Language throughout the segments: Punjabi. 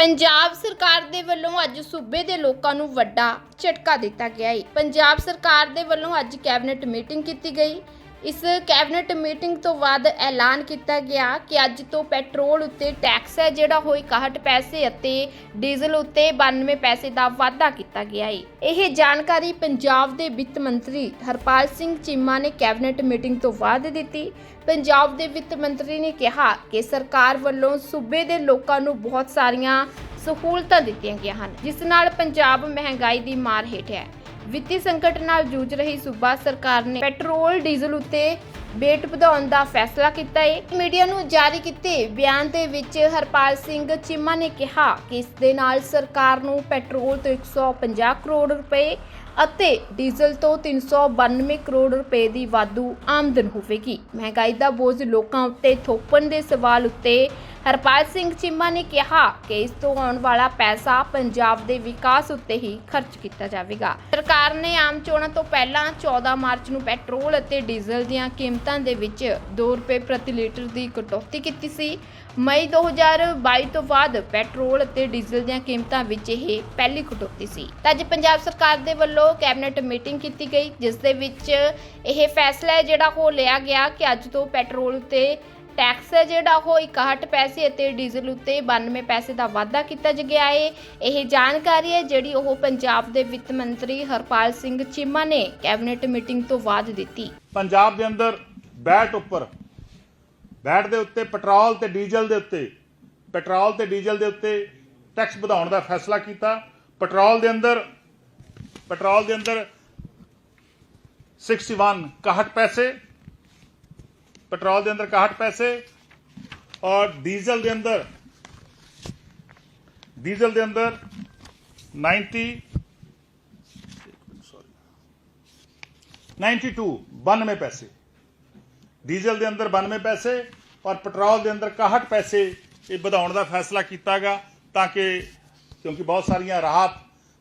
ਪੰਜਾਬ ਸਰਕਾਰ ਦੇ ਵੱਲੋਂ ਅੱਜ ਸੂਬੇ ਦੇ ਲੋਕਾਂ ਨੂੰ ਵੱਡਾ ਝਟਕਾ ਦਿੱਤਾ ਗਿਆ ਹੈ ਪੰਜਾਬ ਸਰਕਾਰ ਦੇ ਵੱਲੋਂ ਅੱਜ ਕੈਬਨਿਟ ਮੀਟਿੰਗ ਕੀਤੀ ਗਈ। ਇਸ ਕੈਬਨਿਟ ਮੀਟਿੰਗ ਤੋਂ ਬਾਅਦ ਐਲਾਨ ਕੀਤਾ ਗਿਆ ਕਿ ਅੱਜ ਤੋਂ ਪੈਟਰੋਲ ਉੱਤੇ ਟੈਕਸ ਹੈ, ਜਿਹੜਾ ਉਹ 61 ਪੈਸੇ ਅਤੇ ਡੀਜ਼ਲ ਉੱਤੇ 92 ਪੈਸੇ ਦਾ ਵਾਧਾ ਕੀਤਾ ਗਿਆ ਹੈ ਇਹ ਜਾਣਕਾਰੀ ਪੰਜਾਬ ਦੇ ਵਿੱਤ ਮੰਤਰੀ ਹਰਪਾਲ ਸਿੰਘ ਚੀਮਾ ਨੇ ਕੈਬਨਿਟ ਮੀਟਿੰਗ ਤੋਂ ਬਾਅਦ ਦਿੱਤੀ। ਪੰਜਾਬ ਦੇ ਵਿੱਤ ਮੰਤਰੀ ਨੇ ਕਿਹਾ ਕਿ ਸਰਕਾਰ ਵੱਲੋਂ ਸੂਬੇ ਦੇ ਲੋਕਾਂ ਨੂੰ ਬਹੁਤ ਸਾਰੀਆਂ ਸਹੂਲਤਾਂ ਦਿੱਤੀਆਂ ਗਈਆਂ ਹਨ, ਜਿਸ ਨਾਲ ਪੰਜਾਬ ਮਹਿੰਗਾਈ ਦੀ ਮਾਰ ਹੇਠ ਹੈ। ਵਿੱਤੀ ਸੰਕਟ ਨਾਲ ਜੂਝ ਰਹੀ ਸੂਬਾ ਸਰਕਾਰ ਨੇ ਪੈਟਰੋਲ, ਡੀਜ਼ਲ ਉੱਤੇ ਬੇਟ ਵਧਾਉਣ ਦਾ ਫੈਸਲਾ ਕੀਤਾ ਹੈ। ਮੀਡੀਆ ਨੂੰ ਜਾਰੀ ਕੀਤੇ ਬਿਆਨ ਦੇ ਵਿੱਚ ਹਰਪਾਲ ਸਿੰਘ ਚੀਮਾ ਨੇ ਕਿਹਾ ਕਿ ਇਸ ਦੇ ਨਾਲ ਸਰਕਾਰ ਨੂੰ ਪੈਟਰੋਲ ਤੋਂ 150 ਕਰੋੜ ਰੁਪਏ ਅਤੇ ਡੀਜ਼ਲ ਤੋਂ 392 ਕਰੋੜ ਰੁਪਏ ਦੀ ਵਾਧੂ ਆਮਦਨ ਹੋਵੇਗੀ। ਮਹਿੰਗਾਈ ਦਾ ਬੋਝ ਲੋਕਾਂ ਉੱਤੇ ਥੋਪਣ ਦੇ ਸਵਾਲ ਉੱਤੇ ਹਰਪਾਲ ਸਿੰਘ ਚੀਮਾ ਨੇ ਕਿਹਾ ਕਿ ਇਸ ਤੋਂ ਆਉਣ ਵਾਲਾ ਪੈਸਾ ਪੰਜਾਬ ਦੇ ਵਿਕਾਸ ਉੱਤੇ ਹੀ ਖਰਚ ਕੀਤਾ ਜਾਵੇਗਾ। ਸਰਕਾਰ ਨੇ ਆਮ ਚੋਣਾਂ ਤੋਂ ਪਹਿਲਾਂ 14 ਮਾਰਚ ਨੂੰ ਪੈਟਰੋਲ ਅਤੇ ਡੀਜ਼ਲ ਦੀਆਂ ਕੀਮਤਾਂ ਦੇ ਵਿੱਚ 2 ਰੁਪਏ ਪ੍ਰਤੀ ਲੀਟਰ ਦੀ ਕਟੌਤੀ ਕੀਤੀ ਸੀ। ਮਈ 2022 ਤੋਂ ਬਾਅਦ ਪੈਟਰੋਲ ਅਤੇ ਡੀਜ਼ਲ ਦੀਆਂ ਕੀਮਤਾਂ ਵਿੱਚ ਇਹ ਪਹਿਲੀ ਕਟੌਤੀ ਸੀ। ਤਾਂ ਅੱਜ ਪੰਜਾਬ ਸਰਕਾਰ ਦੇ ਵੱਲੋਂ ਕੈਬਨਿਟ ਮੀਟਿੰਗ ਕੀਤੀ ਗਈ, ਜਿਸ ਦੇ ਵਿੱਚ ਇਹ ਫੈਸਲਾ ਹੈ ਜਿਹੜਾ ਉਹ ਲਿਆ ਗਿਆ ਕਿ ਅੱਜ ਤੋਂ ਪੈਟਰੋਲ ਉੱਤੇ ਟੈਕਸ ਹੈ ਜਿਹੜਾ ਉਹ 61 ਪੈਸੇ ਅਤੇ ਡੀਜ਼ਲ ਉੱਤੇ 92 ਪੈਸੇ ਦਾ ਵਾਧਾ ਕੀਤਾ ਗਿਆ ਹੈ ਇਹ ਜਾਣਕਾਰੀ ਹੈ ਜਿਹੜੀ ਉਹ ਪੰਜਾਬ ਦੇ ਵਿੱਤ ਮੰਤਰੀ ਹਰਪਾਲ ਸਿੰਘ ਚੀਮਾ ਨੇ ਕੈਬਨਿਟ ਮੀਟਿੰਗ ਤੋਂ ਬਾਅਦ ਦਿੱਤੀ। ਪੰਜਾਬ ਦੇ ਅੰਦਰ ਬੈਟ ਉੱਪਰ, ਬੈਟ ਦੇ ਉੱਤੇ ਪੈਟਰੋਲ ਤੇ ਡੀਜ਼ਲ ਦੇ ਉੱਤੇ, ਪੈਟਰੋਲ ਤੇ ਡੀਜ਼ਲ ਦੇ ਉੱਤੇ ਟੈਕਸ ਵਧਾਉਣ ਦਾ ਫੈਸਲਾ ਕੀਤਾ। ਪੈਟਰੋਲ ਦੇ ਅੰਦਰ ਪੈਟਰੋਲ ਦੇ ਅੰਦਰ 61 61 ਪੈਸੇ ਪੈਟਰੋਲ ਦੇ ਅੰਦਰ 61 ਪੈਸੇ ਔਰ ਡੀਜ਼ਲ ਦੇ ਅੰਦਰ ਡੀਜ਼ਲ ਦੇ ਅੰਦਰ 90 92 92 ਪੈਸੇ ਡੀਜ਼ਲ ਦੇ ਅੰਦਰ 92 ਪੈਸੇ ਔਰ ਪੈਟਰੋਲ ਦੇ ਅੰਦਰ 61 ਪੈਸੇ ਇਹ ਵਧਾਉਣ ਦਾ ਫੈਸਲਾ ਕੀਤਾਗਾ ਤਾਂ ਕਿ ਕਿਉਂਕਿ ਬਹੁਤ ਸਾਰੀਆਂ ਰਾਹਤ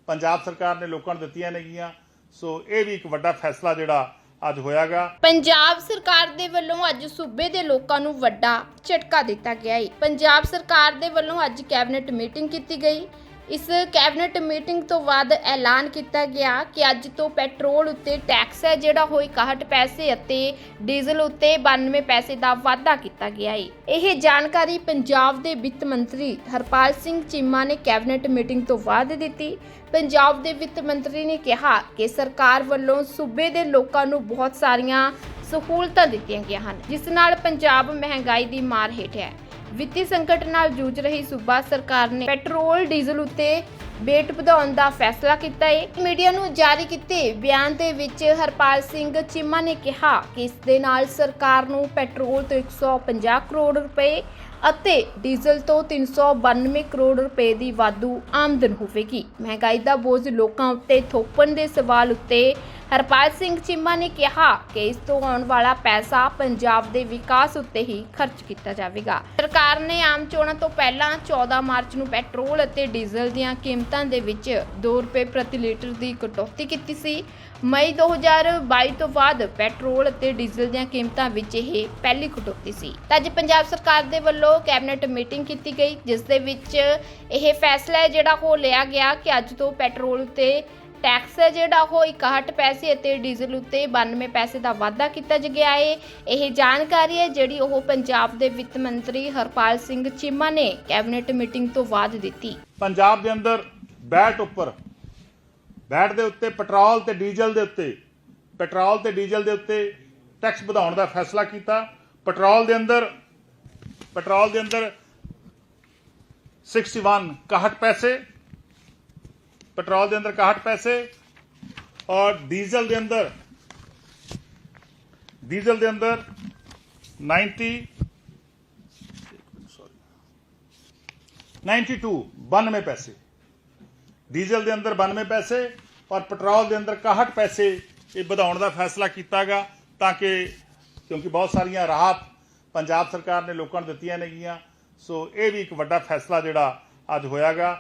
ਪੰਜਾਬ ਸਰਕਾਰ ਨੇ ਲੋਕਾਂ ਨੂੰ ਦਿੱਤੀਆਂ ਨੇਗੀਆਂ। ਸੋ ਇਹ ਵੀ ਇੱਕ ਵੱਡਾ ਫੈਸਲਾ ਜਿਹੜਾ ਅੱਜ ਹੋਇਆਗਾ। ਪੰਜਾਬ ਸਰਕਾਰ ਦੇ ਵੱਲੋਂ ਅੱਜ ਸੂਬੇ ਦੇ ਲੋਕਾਂ ਨੂੰ ਵੱਡਾ ਝਟਕਾ ਦਿੱਤਾ ਗਿਆ ਹੈ ਪੰਜਾਬ ਸਰਕਾਰ ਦੇ ਵੱਲੋਂ ਅੱਜ ਕੈਬਨਿਟ ਮੀਟਿੰਗ ਕੀਤੀ ਗਈ। ਇਸ ਕੈਬਨਿਟ ਮੀਟਿੰਗ ਤੋਂ ਬਾਅਦ ਐਲਾਨ ਕੀਤਾ ਗਿਆ ਕਿ ਅੱਜ ਤੋਂ ਪੈਟਰੋਲ ਉੱਤੇ ਟੈਕਸ ਹੈ, ਜਿਹੜਾ ਉਹ 61 ਪੈਸੇ ਅਤੇ ਡੀਜ਼ਲ ਉੱਤੇ 92 ਪੈਸੇ ਦਾ ਵਾਧਾ ਕੀਤਾ ਗਿਆ ਹੈ ਇਹ ਜਾਣਕਾਰੀ ਪੰਜਾਬ ਦੇ ਵਿੱਤ ਮੰਤਰੀ ਹਰਪਾਲ ਸਿੰਘ ਚੀਮਾ ਨੇ ਕੈਬਨਿਟ ਮੀਟਿੰਗ ਤੋਂ ਬਾਅਦ ਦਿੱਤੀ। ਪੰਜਾਬ ਦੇ ਵਿੱਤ ਮੰਤਰੀ ਨੇ ਕਿਹਾ ਕਿ ਸਰਕਾਰ ਵੱਲੋਂ ਸੂਬੇ ਦੇ ਲੋਕਾਂ ਨੂੰ ਬਹੁਤ ਸਾਰੀਆਂ ਸਹੂਲਤਾਂ ਦਿੱਤੀਆਂ ਗਈਆਂ ਹਨ, ਜਿਸ ਨਾਲ ਪੰਜਾਬ ਮਹਿੰਗਾਈ ਦੀ ਮਾਰ ਹੇਠ ਹੈ। ਵਿੱਤੀ ਸੰਕਟ ਨਾਲ ਜੂਝ ਰਹੀ ਸੂਬਾ ਸਰਕਾਰ ਨੇ ਪੈਟਰੋਲ, ਡੀਜ਼ਲ ਉੱਤੇ ਬੇਟ ਵਧਾਉਣ ਦਾ ਫੈਸਲਾ ਕੀਤਾ ਹੈ ਮੀਡੀਆ ਨੂੰ ਜਾਰੀ ਕੀਤੇ ਬਿਆਨ ਦੇ ਵਿੱਚ ਹਰਪਾਲ ਸਿੰਘ ਚੀਮਾ ਨੇ ਕਿਹਾ ਕਿ ਇਸ ਦੇ ਨਾਲ ਸਰਕਾਰ ਨੂੰ ਪੈਟਰੋਲ ਤੋਂ 150 ਕਰੋੜ ਰੁਪਏ ਅਤੇ ਡੀਜ਼ਲ ਤੋਂ 392 ਕਰੋੜ ਰੁਪਏ ਦੀ ਵਾਧੂ ਆਮਦਨ ਹੋਵੇਗੀ। ਮਹਿੰਗਾਈ ਦਾ ਬੋਝ ਲੋਕਾਂ ਉੱਤੇ ਥੋਪਣ ਦੇ ਸਵਾਲ ਉੱਤੇ ਹਰਪਾਲ ਸਿੰਘ ਚੀਮਾ ਨੇ ਕਿਹਾ ਕਿ ਇਸ ਤੋਂ ਆਉਣ ਵਾਲਾ ਪੈਸਾ ਪੰਜਾਬ ਦੇ ਵਿਕਾਸ ਉੱਤੇ ਹੀ ਖਰਚ ਕੀਤਾ ਜਾਵੇਗਾ। ਸਰਕਾਰ ਨੇ ਆਮ ਚੋਣਾਂ ਤੋਂ ਪਹਿਲਾਂ 14 ਮਾਰਚ ਨੂੰ ਪੈਟਰੋਲ ਅਤੇ ਡੀਜ਼ਲ ਦੀਆਂ ਕੀਮਤਾਂ ਦੇ ਵਿੱਚ 2 ਰੁਪਏ ਪ੍ਰਤੀ ਲੀਟਰ ਦੀ ਕਟੌਤੀ ਕੀਤੀ ਸੀ। ਮਈ 2022 ਤੋਂ ਬਾਅਦ ਪੈਟਰੋਲ ਅਤੇ ਡੀਜ਼ਲ ਦੀਆਂ ਕੀਮਤਾਂ ਵਿੱਚ ਇਹ ਪਹਿਲੀ ਕਟੌਤੀ ਸੀ। ਤਾਂ ਅੱਜ ਪੰਜਾਬ ਸਰਕਾਰ ਦੇ ਵੱਲੋਂ ਕੈਬਨਿਟ ਮੀਟਿੰਗ ਕੀਤੀ ਗਈ, ਜਿਸ ਦੇ ਵਿੱਚ ਇਹ ਫੈਸਲਾ ਹੈ ਜਿਹੜਾ ਉਹ ਲਿਆ ਗਿਆ ਕਿ ਅੱਜ ਤੋਂ ਪੈਟਰੋਲ ਉੱਤੇ ਟੈਕਸ ਹੈ ਜਿਹੜਾ ਉਹ 61 ਪੈਸੇ ਅਤੇ ਡੀਜ਼ਲ ਉੱਤੇ 92 ਪੈਸੇ ਦਾ ਵਾਧਾ ਕੀਤਾ ਗਿਆ ਹੈ ਇਹ ਜਾਣਕਾਰੀ ਹੈ ਜਿਹੜੀ ਉਹ ਪੰਜਾਬ ਦੇ ਵਿੱਤ ਮੰਤਰੀ ਹਰਪਾਲ ਸਿੰਘ ਚੀਮਾ ਨੇ ਕੈਬਨਿਟ ਮੀਟਿੰਗ ਤੋਂ ਬਾਅਦ ਦਿੱਤੀ। ਪੰਜਾਬ ਦੇ ਅੰਦਰ ਬੈਟ ਉੱਪਰ, ਬੈਟ ਦੇ ਉੱਤੇ ਪੈਟਰੋਲ ਤੇ ਡੀਜ਼ਲ ਦੇ ਉੱਤੇ, ਪੈਟਰੋਲ ਤੇ ਡੀਜ਼ਲ ਦੇ ਉੱਤੇ ਟੈਕਸ ਵਧਾਉਣ ਦਾ ਫੈਸਲਾ ਕੀਤਾ। ਪੈਟਰੋਲ ਦੇ ਅੰਦਰ, ਪੈਟਰੋਲ ਦੇ ਅੰਦਰ 61 61 ਪੈਸੇ ਪੈਟਰੋਲ ਦੇ ਅੰਦਰ 61 ਪੈਸੇ ਔਰ ਡੀਜ਼ਲ ਦੇ ਅੰਦਰ ਡੀਜ਼ਲ ਦੇ ਅੰਦਰ 90 92 92 ਪੈਸੇ ਡੀਜ਼ਲ ਦੇ ਅੰਦਰ 92 ਪੈਸੇ ਔਰ ਪੈਟਰੋਲ ਦੇ ਅੰਦਰ 61 ਪੈਸੇ ਇਹ ਵਧਾਉਣ ਦਾ ਫੈਸਲਾ ਕੀਤਾਗਾ ਤਾਂ ਕਿ ਕਿਉਂਕਿ ਬਹੁਤ ਸਾਰੀਆਂ ਰਾਹਤ ਪੰਜਾਬ ਸਰਕਾਰ ਨੇ ਲੋਕਾਂ ਨੂੰ ਦਿੱਤੀਆਂ ਨੇਗੀਆਂ ਸੋ ਇਹ ਵੀ ਇੱਕ ਵੱਡਾ ਫੈਸਲਾ ਜਿਹੜਾ ਅੱਜ ਹੋਇਆਗਾ